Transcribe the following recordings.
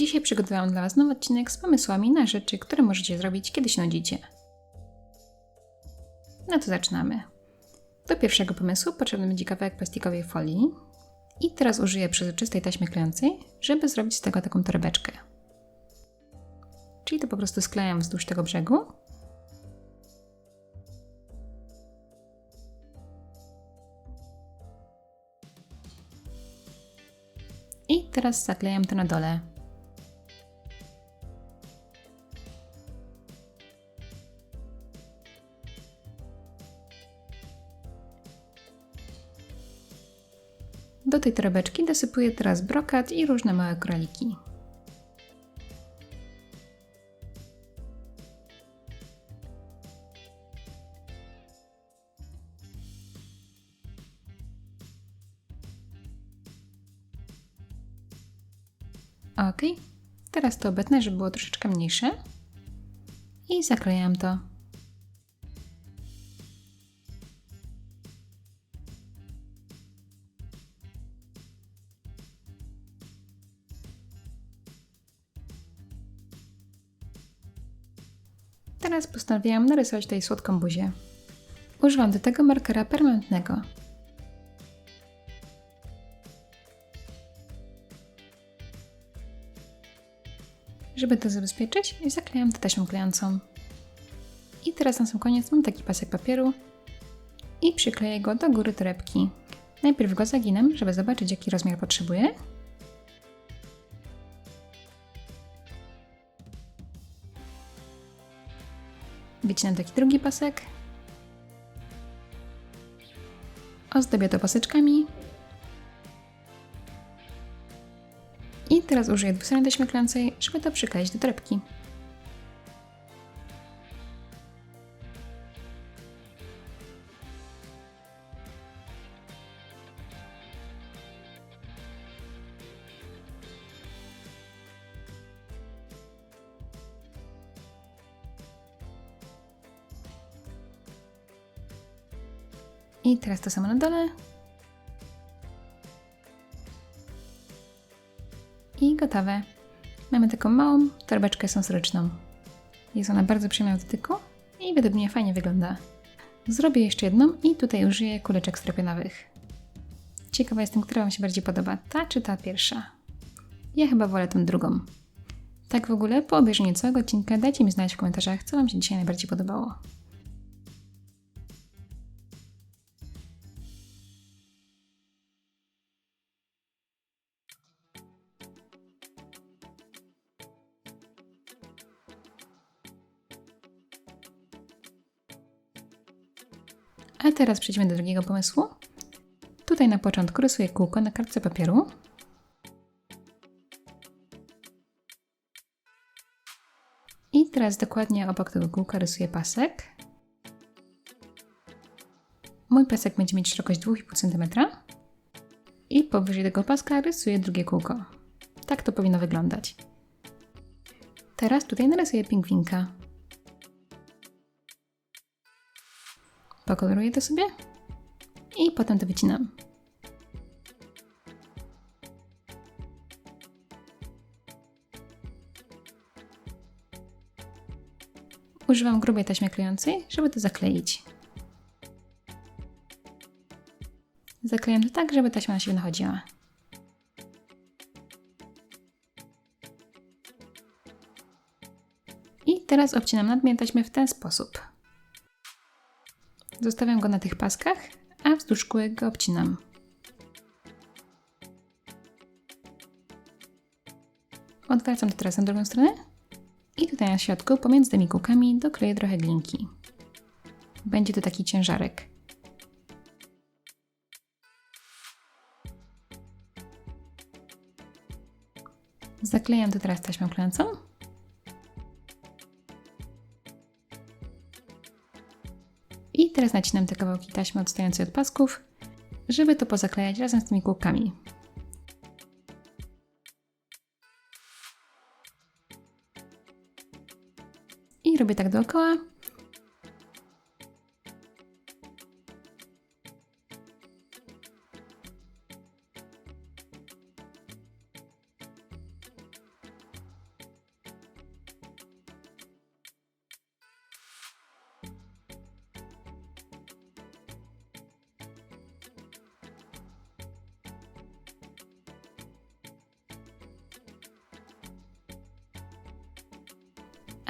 Dzisiaj przygotowałam dla Was nowy odcinek z pomysłami na rzeczy, które możecie zrobić, kiedy się nudzicie. No to zaczynamy. Do pierwszego pomysłu potrzebny będzie kawałek plastikowej folii i teraz użyję przezroczystej taśmy klejącej, żeby zrobić z tego taką torebeczkę. Czyli to po prostu sklejam wzdłuż tego brzegu. I teraz zaklejam to na dole. Do tej torebeczki dosypuję teraz brokat i różne małe króliki. Ok, teraz to obetnę, żeby było troszeczkę mniejsze i zaklejam to. Postanowiłam narysować tutaj słodką buzię. Używam do tego markera permanentnego. Żeby to zabezpieczyć, zaklejam to taśmą klejącą. I teraz na sam koniec mam taki pasek papieru i przykleję go do góry torebki. Najpierw go zaginam, żeby zobaczyć jaki rozmiar potrzebuję. Wycinam taki drugi pasek. Ozdobię to paseczkami. I teraz użyję dwustronnej taśmy klejącej, żeby to przykleić do torebki. I teraz to samo na dole. I gotowe. Mamy taką małą torebeczkę sensoryczną. Jest ona bardzo przyjemna w dotyku i według mnie fajnie wygląda. Zrobię jeszcze jedną i tutaj użyję kuleczek stropionowych. Ciekawa jestem, która Wam się bardziej podoba, ta czy ta pierwsza. Ja chyba wolę tą drugą. Tak w ogóle, po obejrzeniu całego odcinka dajcie mi znać w komentarzach, co Wam się dzisiaj najbardziej podobało. A teraz przejdźmy do drugiego pomysłu. Tutaj na początku rysuję kółko na kartce papieru. I teraz dokładnie obok tego kółka rysuję pasek. Mój pasek będzie mieć szerokość 2,5 cm. I powyżej tego paska rysuję drugie kółko. Tak to powinno wyglądać. Teraz tutaj narysuję pingwinka. Pokoloruję to sobie i potem to wycinam. Używam grubej taśmy klejącej, żeby to zakleić. Zaklejam to tak, żeby taśma na siebie nachodziła. I teraz obcinam nadmiar taśmy w ten sposób. Zostawiam go na tych paskach, a wzdłuż kółek go obcinam. Odwracam to teraz na drugą stronę i tutaj na środku pomiędzy tymi kółkami dokleję trochę glinki. Będzie to taki ciężarek. Zaklejam to teraz taśmą klejącą teraz nacinam te kawałki taśmy odstającej od pasków, żeby to pozaklejać razem z tymi kółkami. I robię tak dookoła.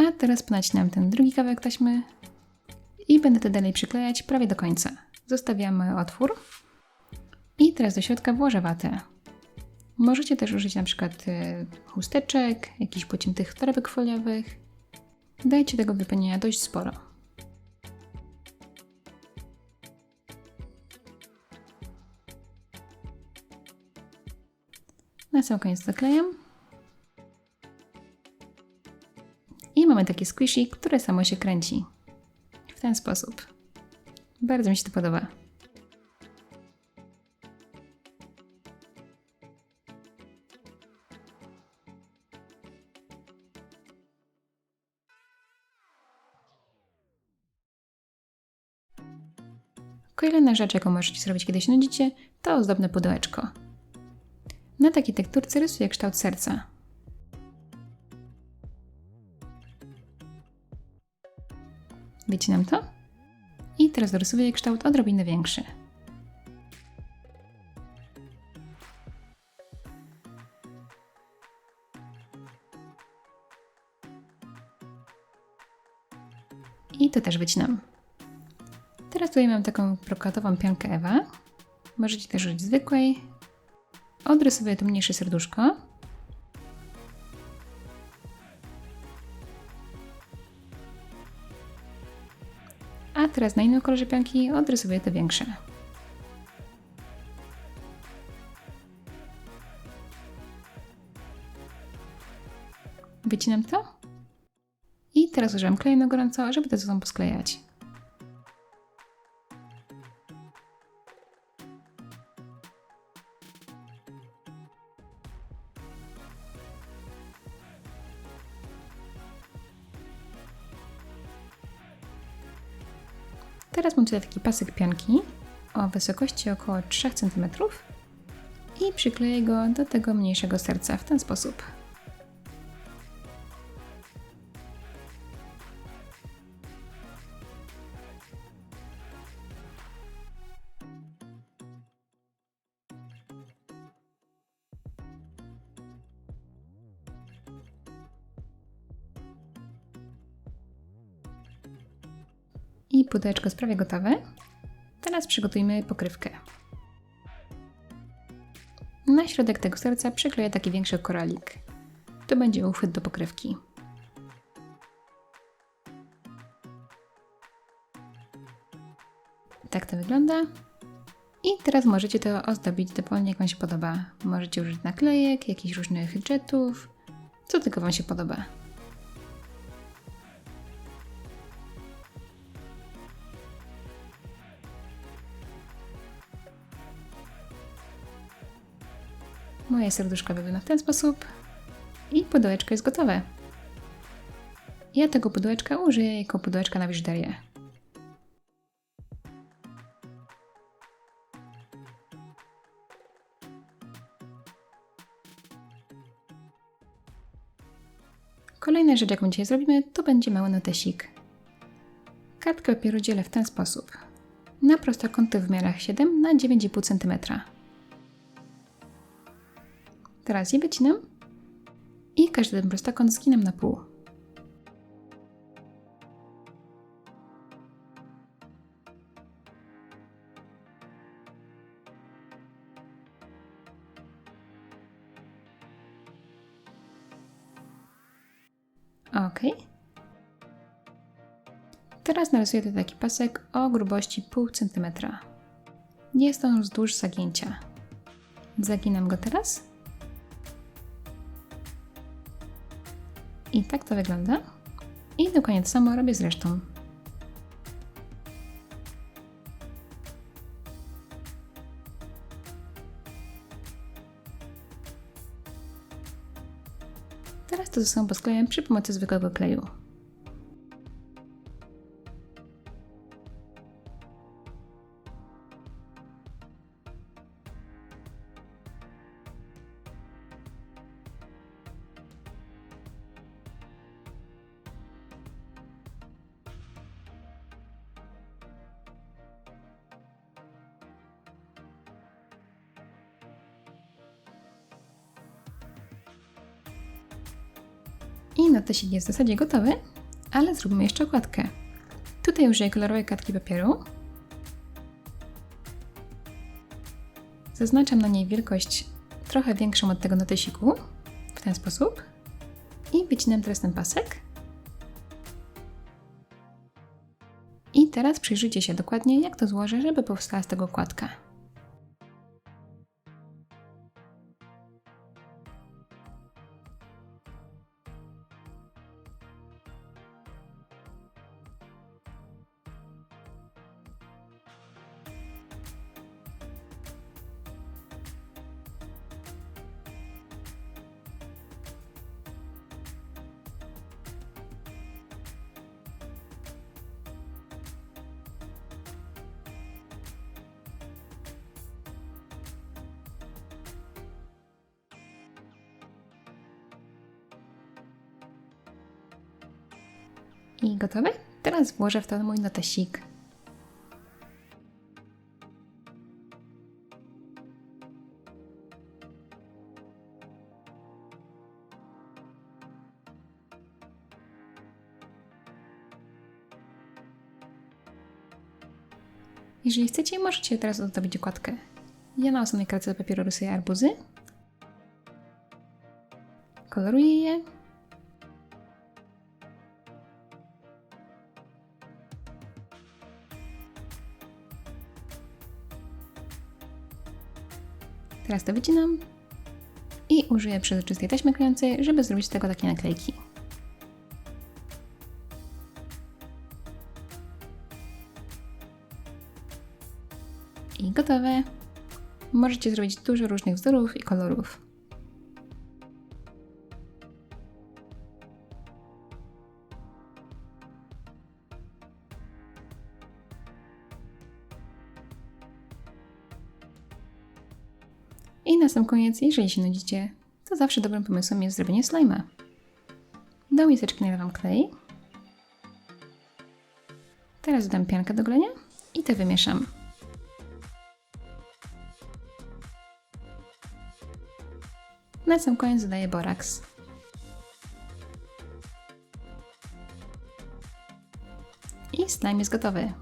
A teraz ponacinam ten drugi kawałek taśmy i będę to dalej przyklejać prawie do końca. Zostawiamy otwór i teraz do środka włożę watę. Możecie też użyć na przykład y, chusteczek, jakichś pociętych torebek foliowych. Dajcie tego wypełnienia dość sporo. Na sam koniec zaklejam. Mamy takie squishy, które samo się kręci. W ten sposób. Bardzo mi się to podoba. Kolejna rzecz, jaką możecie zrobić, kiedy się nudzicie, to ozdobne pudełeczko. Na takiej tekturce rysuję kształt serca. Wycinam to i teraz dorysowuję kształt odrobinę większy. I to też wycinam. Teraz tutaj mam taką brokatową piankę Ewa. Możecie też użyć zwykłej. Odrysowuję to mniejsze serduszko. Teraz na innym kolorze pianki odrysowuję to większe. Wycinam to. I teraz używam kleju na gorąco, żeby to ze sobą posklejać. Teraz mam tutaj taki pasek pianki o wysokości około 3 cm i przykleję go do tego mniejszego serca w ten sposób. I pudełeczko jest prawie gotowe. Teraz przygotujmy pokrywkę. Na środek tego serca przykleję taki większy koralik. To będzie uchwyt do pokrywki. Tak to wygląda. I teraz możecie to ozdobić dowolnie jak Wam się podoba. Możecie użyć naklejek, jakichś różnych widgetów, co tylko Wam się podoba. Moje serduszko wygląda w ten sposób i pudełeczko jest gotowe. Ja tego pudełeczka użyję jako pudełeczka na biżuterię. Kolejna rzecz, jaką dzisiaj zrobimy, to będzie mały notesik. Kartkę papieru dzielę w ten sposób. Na prostokąty w miarach 7 na 9,5 cm. Teraz je wycinam i każdy prostokąt zginam na pół. Ok. Teraz narysuję tutaj taki pasek o grubości pół centymetra. Jest on wzdłuż zagięcia. Zaginam go teraz I tak to wygląda. I dokładnie to samo robię z resztą. Teraz to ze sobą posklejam przy pomocy zwykłego kleju. I I notesik jest w zasadzie gotowy, ale zróbmy jeszcze okładkę. Tutaj użyję kolorowej kartki papieru. Zaznaczam na niej wielkość trochę większą od tego notesiku, w ten sposób. I wycinam teraz ten pasek. I teraz przyjrzyjcie się dokładnie, jak to złożę, żeby powstała z tego okładka. I gotowe? Teraz włożę w to mój notesik. Jeżeli chcecie, możecie teraz ozdobić okładkę. Ja na osobnej kartce papieru rysuję arbuzy. Koloruję je Teraz to wycinam i użyję przezroczystej taśmy klejącej, żeby zrobić z tego takie naklejki. I gotowe. Możecie zrobić dużo różnych wzorów i kolorów. I na sam koniec, jeżeli się nudzicie, to zawsze dobrym pomysłem jest zrobienie slajma. Do miseczki nalewam klej. Teraz dodam piankę do golenia i te wymieszam. Na sam koniec dodaję boraks. I slime jest gotowy.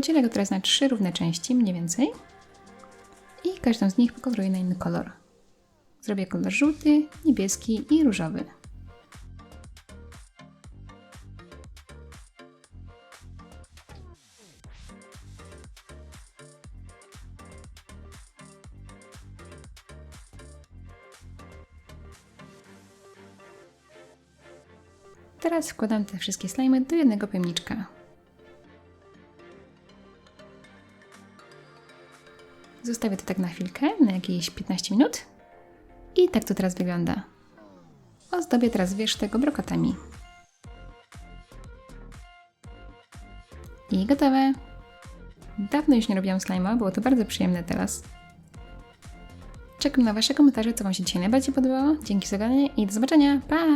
Podzielę go teraz na trzy równe części, mniej więcej. I każdą z nich pokoloruję na inny kolor. Zrobię kolor żółty, niebieski i różowy. Teraz wkładam te wszystkie slimy do jednego pojemniczka. Zostawię to tak na chwilkę, na jakieś 15 minut. I tak to teraz wygląda. Ozdobię teraz wierzch tego brokatami. I gotowe. Dawno już nie robiłam slime'a, było to bardzo przyjemne teraz. Czekam na Wasze komentarze, co Wam się dzisiaj najbardziej podobało. Dzięki za oglądanie i do zobaczenia. Pa!